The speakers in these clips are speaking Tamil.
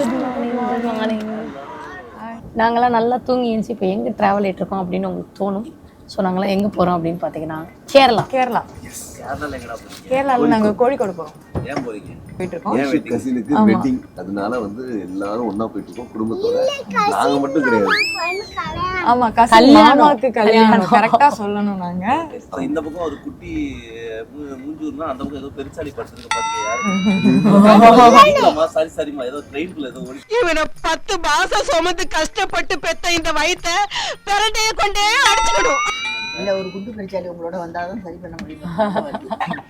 குட் மார்னிங் குட் மார்னிங் நாங்களாம் நல்லா தூங்கி எழுந்துச்சு இப்போ எங்கே ட்ராவல் இருக்கோம் அப்படின்னு உங்களுக்கு தோணும். ஸோ நாங்களாம் எங்கே போகிறோம் அப்படின்னு பார்த்தீங்கன்னா கேரளா. கேரளா. கேரளால எங்கடா போறீங்க கேரளால நாங்க கோழிக்கோடு போறோம். ஏன் போறீங்க? கசினுக்கு வெட்டிங் அதனால வந்து எல்லாரும் ஒண்ணா போயிட்டு இருக்கோம் குடும்பத்தோட நாங்க மட்டும் கிடையாது. ஆமா கசின் கல்யாணம். கரெக்டா சொல்லணும் நாங்க. இந்த பக்கம் ஒரு குட்டி மூஞ்சூர்னா அந்த பக்கம் ஏதோ பெருச்சாளி படுத்துருக்கு பாத்தீங்க யாரு? சாரி சாரிமா ஏதோ ட்ரெயின்குள்ள ஏதோ ஓடி இவனை பத்து மாசம் சுமந்து கஷ்டப்பட்டு பெத்த இந்த வயித்தை பிரண்டைய கொண்டே அடிச்சுக்கணும் இல்ல ஒரு குண்டு பெருச்சாலி உங்களோட வந்தாதான் சரி பண்ண முடியும்.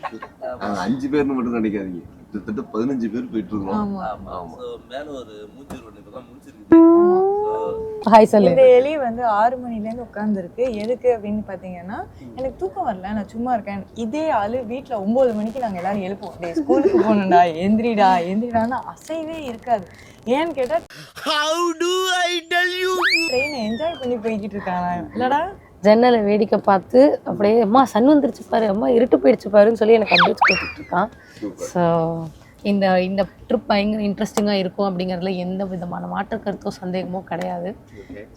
அஞ்சு பேர்னு மட்டும் நினைக்காதீங்க. கிட்டத்தட்ட பதினஞ்சு பேர் போயிட்டு இருக்கோம் ஆமா. ஆமா. ஆமா. சோ மேல ஒரு மூஞ்சூர் ஒண்ணு இப்பதான் முடிச்சிருக்கு இந்த எலி வந்து ஆறு மணில இருந்து உட்கார்ந்துருக்கு. எதுக்கு அப்படின்னு பாத்தீங்கன்னா எனக்கு தூக்கம் வரல. நான் சும்மா இருக்கேன். இதே ஆளு வீட்ல ஒன்பது மணிக்கு நாங்க எல்லாரும் எழுப்போம் டேய் ஸ்கூலுக்கு போகணும்டா. எந்திரிடா. எந்திரிடான்னு அசைவே இருக்காது. ஏன்னு கேட்டா how do I tell you ட்ரெயினை என்ஜாய் பண்ணி போய்கிட்டு இருக்கான் இல்லடா. ஜன்னலை வேடிக்கை பார்த்து அப்படியே அம்மா சன் வந்துருச்சு பாரு அம்மா இருட்டு போயிடுச்சு பாருன்னு சொல்லி எனக்கு அட்வைஸ் கொடுத்துட்டு இருக்கான் ஸோ இந்த இந்த ட்ரிப் பயங்கர இன்ட்ரெஸ்டிங்காக இருக்கும் அப்படிங்கிறதுல எந்த விதமான மாற்று கருத்தோ சந்தேகமோ கிடையாது.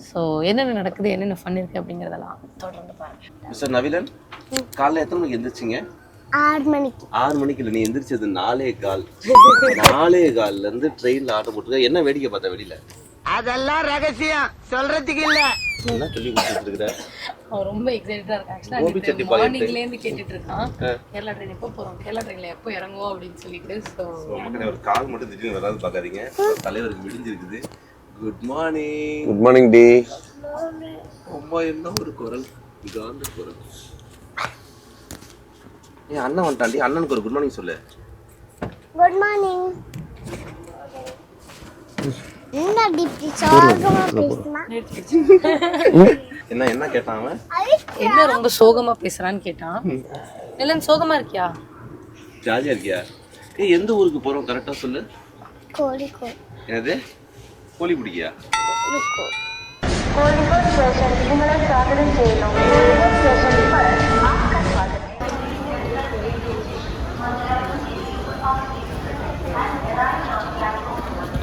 ஸோ என்னென்ன நடக்குது என்னென்ன ஃபன் இருக்குது அப்படிங்கிறதெல்லாம் தொடர்ந்து பாருங்க. மிஸ்டர் நவீலன் காலைல எத்தனை மணிக்கு எந்திரிச்சிங்க? ஆறு மணிக்கு. ஆறு மணிக்கு இல்லை நீ எந்திரிச்சது நாலே கால். நாலே கால்ல இருந்து ட்ரெயின்ல ஆட்டோ போட்டுருக்க. என்ன வேடிக்கை பார்த்த வெளியில? அதெல்லாம் ரகசியம். சொல்றதுக்கு இல்ல. என்ன சொல்லி கொடுத்துட்டு இருக்கிற? அவன் ரொம்ப எக்ஸைட்டடாக இருக்கான். ஆக்சுவலாக பாக்கெட்டு. மார்னிங்லேருந்து கேட்டுட்டு இருக்கான். கேரளா ட்ரெயின் எப்போ போகிறோம் கேரளா ட்ரெயினில் எப்போ இறங்குவோம் அப்படின்னு சொல்லிட்டு மக்களே ஒரு கால் மட்டும் திடீர்னு வராது பார்க்காதீங்க. தலைவருக்கு விடிஞ்சிருக்குது. குட் மார்னிங் குட் மார்னிங் டி அம்மா என்ன ஒரு குரல்? காந்த குரல். ஏன் அண்ணன் வந்துட்டாண்டி அண்ணனுக்கு ஒரு குட் மார்னிங் சொல்லு. குட் மார்னிங் என்ன என்ன கேட்டான் அவன்? என்ன ரொம்ப சோகமா பேசுறான்னு கேட்டான். நிலன் சோகமா இருக்கியா? ஜாலியா இருக்கியா? ஏ எந்த ஊருக்கு போறோம்? கரெக்டா சொல்லு. கோழிக்கோடு. என்னது? கோழி பிடிக்கியா? ஸ்டேஷன் உங்களை சாதனை செய்யணும். கோழிக்கோடு ஸ்டேஷன்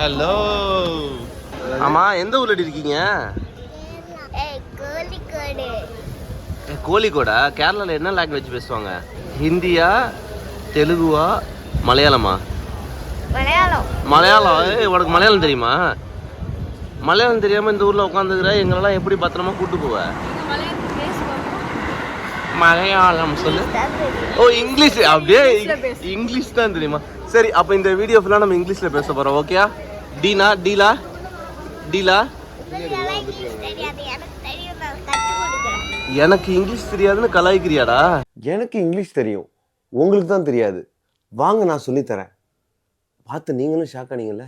ஹலோ ஆமா எந்த ஊர்ல இருக்கீங்க? கோழிக்கோடு? கேரளால என்ன லாங்குவேஜ் பேசுவாங்க? ஹிந்தியா தெலுங்குவா மலையாளமா? மலையாளம். மலையாளம். உனக்கு மலையாளம் தெரியுமா? மலையாளம் தெரியாம இந்த ஊர்ல உட்காந்துக்கிற எங்களெல்லாம் எப்படி பத்திரமா கூட்டு போவ? மலையாளம் சொல்லு. ஓ இங்கிலீஷ் அப்படியே இங்- இங்கிலீஷ் தான் தெரியுமா? சரி அப்ப இந்த வீடியோ ஃபுல்லா நம்ம இங்கிலீஷ்ல பேச போறோம் ஓகேயா டீனா டீலா? டீலா? எனக்கு இங்கிலீஷ் தெரியாதுன்னு கலாய்க்கிறியாடா? எனக்கு இங்கிலீஷ் தெரியும். உங்களுக்கு தான் தெரியாது. வாங்க நான் சொல்லித்தரேன். பார்த்து நீங்களும் ஷாக் ஆனீங்கல்ல?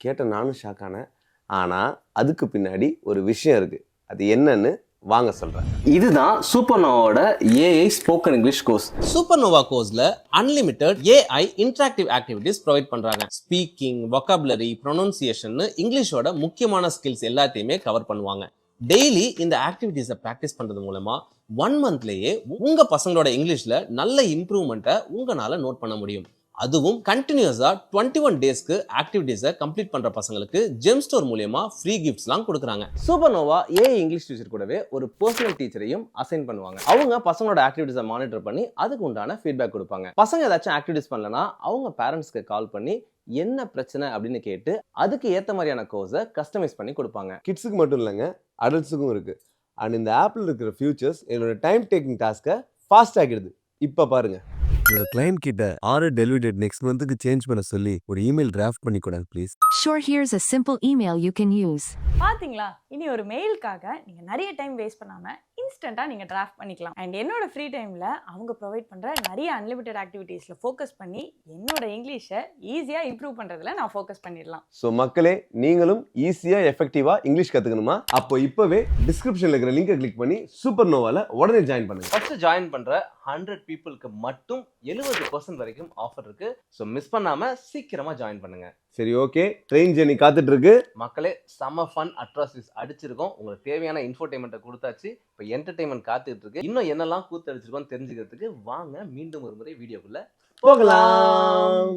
கேட்ட நானும் ஷாக் ஆனேன். ஆனால் அதுக்கு பின்னாடி ஒரு விஷயம் இருக்குது அது என்னன்னு வாங்க சொல்கிறேன் இதுதான் சூப்பர்னோவோட AI spoken English course Supernova கோர்ஸ்ல unlimited AI interactive activities provide பண்றாங்க. ஸ்பீக்கிங் vocabulary ப்ரொனவுன்சியேஷன் இங்கிலீஷோட முக்கியமான ஸ்கில்ஸ் எல்லாத்தையுமே கவர் பண்ணுவாங்க. டெய்லி இந்த ஆக்டிவிட்டீஸை ப்ராக்டிஸ் பண்றது மூலமா ஒன் மந்த்லயே உங்க பசங்களோட இங்கிலீஷ்ல நல்ல இம்ப்ரூவ்மெண்ட்டை உங்களால நோட் பண்ண முடியும். அதுவும் கண்டினியூஸாக டுவெண்ட்டி ஒன் டேஸ்க்கு ஆக்டிவிட்டீஸை கம்ப்ளீட் பண்ணுற பசங்களுக்கு ஜெம் ஸ்டோர் மூலியமாக ஃப்ரீ கிஃப்ட்ஸ்லாம் கொடுக்குறாங்க. சூப்பர்னோவா ஏஐ இங்கிலீஷ் டீச்சர் கூடவே ஒரு பர்சனல் டீச்சரையும் அசைன் பண்ணுவாங்க. அவங்க பசங்களோட ஆக்டிவிட்டீஸை மானிட்டர் பண்ணி அதுக்கு உண்டான ஃபீட்பேக் கொடுப்பாங்க. பசங்க ஏதாச்சும் ஆக்டிவிட்டிஸ் பண்ணலன்னா அவங்க பேரண்ட்ஸ்க்கு கால் பண்ணி என்ன பிரச்சனை அப்படின்னு கேட்டு அதுக்கு ஏற்ற மாதிரியான கோர்ஸை கஸ்டமைஸ் பண்ணி கொடுப்பாங்க. கிட்ஸுக்கு மட்டும் இல்லைங்க அடல்ட்ஸுக்கும் இருக்குது அண்ட் இந்த ஆப்பில் இருக்கிற ஃபியூச்சர்ஸ் என்னோட டைம் டேக்கிங் டாஸ்க்கை ஃபாஸ்ட் ஆகிடுது இப்போ பாருங்கள் என்னோட கிளைண்ட் கிட்ட ஆர்டர் டெலிவரி டேட் நெக்ஸ்ட் மந்த்துக்கு சேஞ்ச் பண்ண சொல்லி ஒரு இமெயில் டிராஃப்ட் பண்ணி கொடாங்க please Sure, here's a simple email you can use. பாத்தீங்களா இனி ஒரு மெயிலுக்காக நீங்க நிறைய டைம் வேஸ்ட் பண்ணாம இன்ஸ்டன்ட்டா நீங்க டிராஃப்ட் பண்ணிக்கலாம். அண்ட் என்னோட ஃப்ரீ டைம்ல அவங்க ப்ரொவைட் பண்ற நிறைய அன்லிமிட்டட் ஆக்டிவிட்டீஸ்ல ஃபோக்கஸ் பண்ணி என்னோட இங்கிலீஷை ஈஸியா இம்ப்ரூவ் பண்றதுல நான் ஃபோக்கஸ் பண்ணிடலாம். ஸோ மக்களே நீங்களும் ஈஸியாக எஃபெக்டிவாக இங்கிலீஷ் கற்றுக்கணுமா அப்போ இப்போவே டிஸ்கிரிப்ஷனில் இருக்கிற லிங்கை கிளிக் பண்ணி சூப்பர் நோவாவில் உடனே ஜாயின் பண்ணுங்க. ஃபர்ஸ்ட் ஜாயின் பண்ற ஹண்ட்ரட் பீப்புளுக்கு மட்டும் எழுபது பர்சன்ட் வரைக்கும் ஆஃபர் இருக்கு. ஸோ மிஸ் பண்ணாம சீக்கிரமா ஜாயின் பண்ணுங்க. சரி ஓகே ட்ரெயின் ஜெர்னி காத்துட்டு இருக்கு. மக்களே செம்ம ஃபன் அட்ராசிட்டிஸ் அடிச்சிருக்கோம். உங்களுக்கு தேவையான இன்ஃபோடைன்மெண்ட்டை கொடுத்தாச்சு. இப்போ என்டர்டைன்மெண்ட் காத்துட்டு இருக்கு இன்னும் என்னெல்லாம் கூத்து அடிச்சிருக்கோம் தெரிஞ்சுக்கிறதுக்கு வாங்க மீண்டும் ஒரு முறை வீடியோக்குள்ள போகலாம்.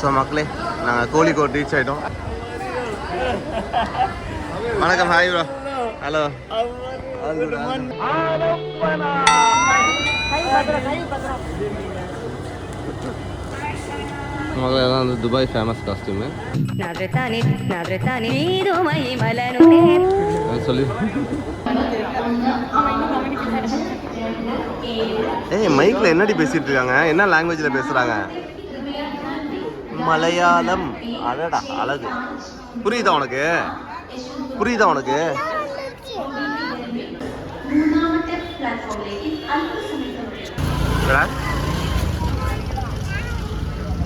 ஸோ மக்களே நாங்கள் கோழிக்கோட் ரீச் ஆகிட்டோம் வணக்கம் ஹாய் ப்ரோ ஹலோ முதல்ல தான் வந்து துபாய் ஃபேமஸ் காஸ்டியூமு சொல்லி. ஏய் மைக்ல என்னடி பேசிட்டு இருக்காங்க? என்ன லாங்குவேஜ்ல பேசுறாங்க? மலையாளம். அடடா அழகு. புரியுதா உனக்கு? புரியுதா உனக்கு?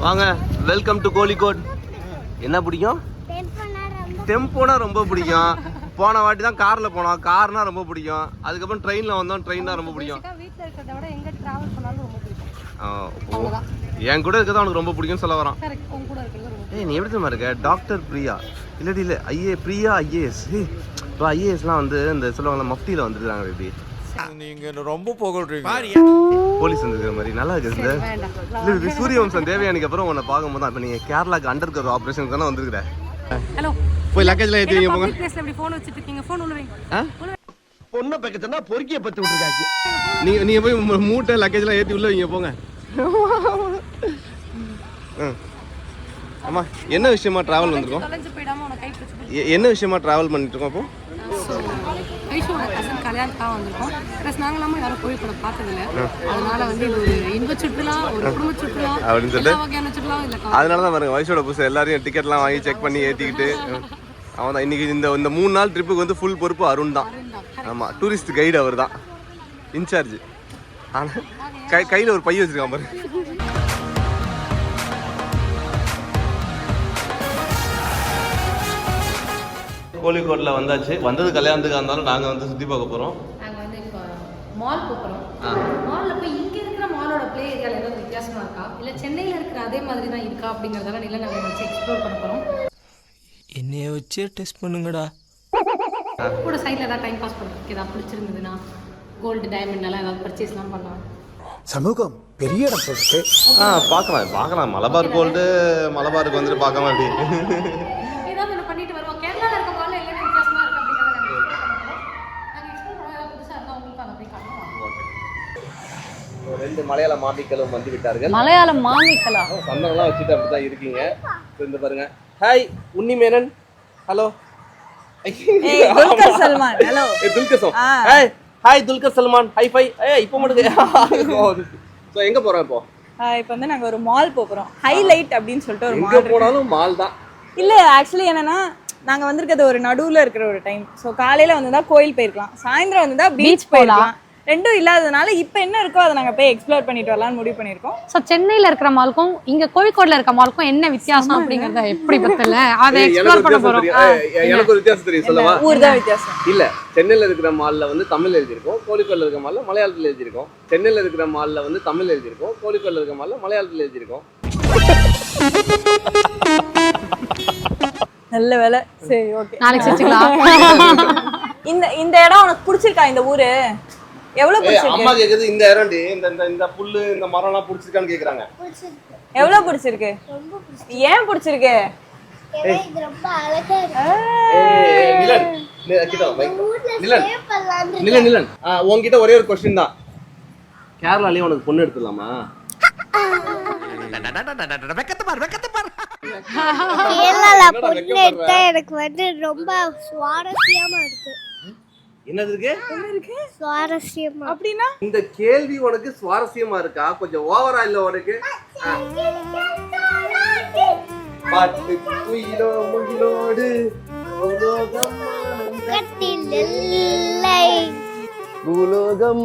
வாங்க வெல்கம் டு கோழிக்கோட். என்ன பிடிக்கும்? டெம்போனா ரொம்ப பிடிக்கும். போன வாட்டி தான் கார்ல போனோம். கார்னா ரொம்ப பிடிக்கும். அதுக்கப்புறம் ட்ரெயின்ல வந்தோம். ட்ரெயின்னா ரொம்ப பிடிக்கும். வீட்டில் இருக்கிறத விட எங்கே ட்ராவல் பண்ணாலும் ரொம்ப பிடிக்கும். என் கூட இருக்கிறதா உனக்கு ரொம்ப பிடிக்கும்னு சொல்ல வரான். கரெக்ட் உங்க கூட இருக்கிறது ரொம்ப ஏய் நீ எப்படி இருக்க? டாக்டர் பிரியா. இல்லாட்டி இல்லை ஐஏ பிரியா ஐஏஎஸ். இப்போ ஐஏஎஸ்லாம் வந்து இந்த சொல்லுவாங்கல்ல மஃப்டியில் வந்துருக்காங்க இப்படி நீங்க ரொம்ப புகழ்றீங்க. போலீஸ் வந்துருக்கிற மாதிரி நல்லா இருக்குது சூரியவம்சம் தேவையானிக்கு அப்புறம் உன்னை பார்க்கும்போது தான் இப்போ நீங்கள் கேரளாக்கு அண்டர் கவர் ஆப்ரேஷன் தானே வந்துருக்குற? ஹலோ போய் லக்கேஜ்ல ஏற்றி வைங்க போங்க. பிளேஸ்ல இப்படி ஃபோன் வச்சிட்டு இருக்கீங்க ஃபோன் உள்ள வைங்க பொண்ணை பக்கத்துனா பொறுக்கிய பத்து விட்டுருக்காச்சு. நீங்க நீங்க போய் மூ- மூட்டை லக்கேஜ்லாம் ஏற்றி உள்ள வைங்க போங்க. ம். அம்மா என்ன விஷயமா டிராவல் வந்திருக்கோம்? என்ன விஷயமா டிராவல் பண்ணிட்டு இருக்கோம் அப்போ? கல்யாணத்துக்காக வந்திருக்கோம். ப்ளஸ் நாங்களாம யாரும் கோழிக்கூட பார்த்ததில்ல. அதனால வந்து இது ஒரு இன்ப சுற்றுலா ஒரு குடும்ப சுற்றுலா அப்படின்னு சொல்லிட்டு? வகையான சுற்றுலா இல்ல அதனால தான் பாருங்க வயசோட புதுசு எல்லாரையும் டிக்கெட்லாம் வாங்கி செக் பண்ணி ஏற்றிக்கிட்டு அவன் தான் இன்னைக்கு இந்த இந்த மூணு நாள் ட்ரிப்புக்கு வந்து ஃபுல் பொறுப்பு அருண் தான். ஆமாம் டூரிஸ்ட் கைடு அவர் தான். இன்சார்ஜ் ஆனால் கை கையில் ஒரு பை வச்சிருக்கான் பாரு கோழிக்கோட்டில் வந்தாச்சு. வந்தது கல்யாணத்துக்கு இருந்தாலும் நாங்கள் வந்து சுற்றி பார்க்க போகிறோம் நாங்க வந்து இப்போ மால் போகிறோம் மால்ல போய் இங்க இருக்கிற மாலோட ப்ளே ஏரியால ஏதாவது வித்தியாசமா இருக்கா? இல்ல சென்னையில இருக்கிற அதே மாதிரி தான் இருக்கா அப்படிங்கறதால நில நாங்க வச்சு எக்ஸ்ப்ளோர் பண்ண போறோம். என்னைய வச்சே டெஸ்ட் பண்ணுங்கடா. கூட சைடில் ஏதாவது டைம் பாஸ் பண்ணுறதுக்கு ஏதாவது பிடிச்சிருந்ததுன்னா கோல்டு டைமண்ட் எல்லாம் ஏதாவது பர்ச்சேஸ்லாம் பண்ணலாம். சமூகம் பெரிய இடம் போட்டு ஆ பார்க்கலாம் பார்க்கலாம். மலபார் கோல்டு மலபாருக்கு வந்துட்டு பார்க்காம அப்படி ஏதாவது ஒன்று பண்ணிட்டு வருவோம் கேரளாவில் இருக்க மாலில் எல்லாமே வித்தியாசமா இருக்கு அப்படிங்கிறத நாங்கள் எக்ஸ்ப்ளோர் பண்ண ஏதாவது புதுசாக இருந்தால் உங்களுக்கு அதை போய் காட்டுவோம் ரெண்டு மலையாள மாமிக்களும் வந்து விட்டார்கள் மலையாளம் மாமிக்கலா சந்தனம்லாம் வச்சுட்டு அப்படி தான் இருக்கீங்க. இப்ப இந்த பாருங்க. Hi Unni Menon. Hello Dulquer Salmaan. Hello Dulquer Salmaan. ஆ. Hi hi Dulquer Salmaan. Hi fi ஏய் இப்போ மட்டும் ஸோ எங்க போறோம் இப்போ? இப்போ வந்து நாங்க ஒரு மால் போறோம் ஹைலைட் அப்படின்னு சொல்லிட்டு ஒரு மால் போனாலும் மால் தான். இல்ல ஆக்சுவலி என்னன்னா நாங்க வந்திருக்கிறது ஒரு நடுவுல இருக்கிற ஒரு டைம் ஸோ காலையில வந்ததா கோயில் போயிருக்கலாம். சாயந்தரம் Beach பீச் போயிடலாம் ரெண்டும் இல்லாததுனால இப்போ என்ன இருக்கோ அதை நாங்க போய் எக்ஸ்ப்ளோர் பண்ணிட்டு வரலாம்னு முடிவு பண்ணியிருக்கோம். ஸோ சென்னையில் இருக்கிற மாலுக்கும் இங்க கோழிக்கோடில் இருக்க மாலுக்கும் என்ன வித்தியாசம் அப்படிங்கறத எப்படி பத்தல? அதை எக்ஸ்ப்ளோர் பண்ண. ஏய், எனக்கு ஒரு வித்தியாசம் தெரியும் சொல்லவா? ஊர் தான் வித்தியாசம். இல்ல சென்னையில இருக்கிற மால்ல வந்து தமிழ் எழுதியிருக்கோம் கோழிக்கோட்ல இருக்கிற மால்ல மலையாளத்துல எழுதியிருக்கோம். சென்னையில இருக்கிற மால்ல வந்து தமிழ் எழுதியிருக்கோம் கோழிக்கோட்ல இருக்கிற மால்ல மலையாளத்துல எழுதியிருக்கோம். நல்ல வேலை. சரி ஓகே நாளைக்கு செஞ்சுக்கலாம் இந்த இந்த இடம் உனக்கு பிடிச்சிருக்கா இந்த ஊரு? எவ்வளவு அம்மா கேக்குது இந்த இடம்டி இந்த இந்த இந்த புல்லு இந்த மரம்லாம் பிடிச்சிருக்கான்னு கேக்குறாங்க. எவ்வளவு பிடிச்சிருக்கு? ஏன் பிடிச்சிருக்கு? ஏய், நிலன். நிலன் உன்கிட்ட ஒரே ஒரு கொஸ்டின் தான். கேரளாலயே உனக்கு பொண்ணு எடுத்துடலாமா? எனக்கு வந்து ரொம்ப சுவாரஸ்யமா இருக்கு. என்னது இருக்கு? சுவாரஸ்யமா. அப்படின்னா? இந்த கேள்வி உனக்கு சுவாரஸ்யமா இருக்கா? கொஞ்சம் ஓவரா இல்ல உனக்கு. பாட்டு குயிலோ முகிலோடு பூலோகம்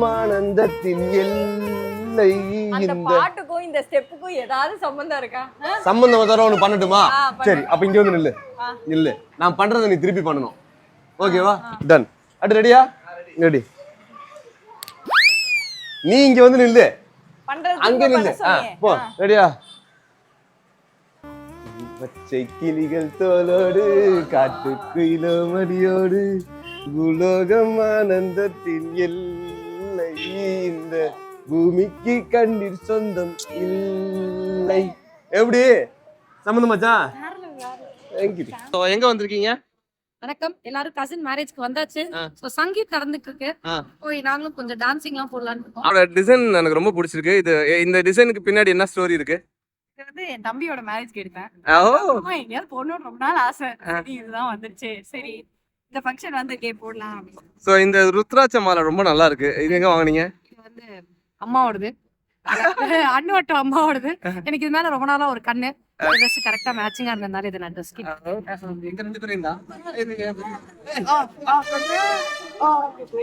ஆனந்தத்தின் எல்லை. அந்த இந்த பாட்டுக்கும் இந்த ஸ்டெப்புக்கும் ஏதாவது சம்பந்தம் இருக்கா? சம்பந்தம் தர ஒன்று பண்ணட்டுமா. சரி அப்ப இங்க வந்து நில்லு. நில்லு. நான் பண்றதை நீ திருப்பி பண்ணணும். ஓகேவா? டன் அடு ரெடியா? ரெடி. நீ இங்க வந்து நில்லு. பண்றது அங்க நில்லு. போ. ரெடியா? பச்சை கிளிகள் தோலோடு காட்டு மடியோடு பூலோகம் ஆனந்தத்தின் எல்லை. இந்த பூமிக்கு கண்ணீர் சொந்தம் இல்லை. எப்படி? சம்மந்தம் மச்சான் தேங்க்யூ So, எங்க வந்திருக்கீங்க? வணக்கம். எல்லாரும் கசின் மேரேஜ்க்கு வந்தாச்சு. ஸோ சங்கீத் நடந்துட்டு இருக்கு. போய் நாங்களும் கொஞ்சம் டான்சிங்லாம் போடலான்னு இருக்கோம். அவரோட டிசைன் எனக்கு ரொம்ப பிடிச்சிருக்கு. இது இந்த டிசைனுக்கு பின்னாடி என்ன ஸ்டோரி இருக்கு? இது வந்து என் தம்பியோட மேரேஜ்க்கு எடுத்தேன். எங்கேயாவது போடணும்னு ரொம்ப நாள் ஆசை. சரி இதுதான் வந்துருச்சு. சரி இந்த ஃபங்க்ஷன் வந்து கே போடலாம். ஸோ இந்த ருத்ராட்ச மாலை ரொம்ப நல்லா இருக்கு. இது எங்க வாங்குனீங்க? இது வந்து அம்மாவோடது. அண்ணோட்டம் அம்மாவோடது. எனக்கு இது மேல ரொம்ப நாளா ஒரு கண்ணு. ட்ரெஸ் கரெக்டா மேட்சிங்கா இருந்ததுனால இதை நான் ட்ரெஸ் எங்க தான் கிட்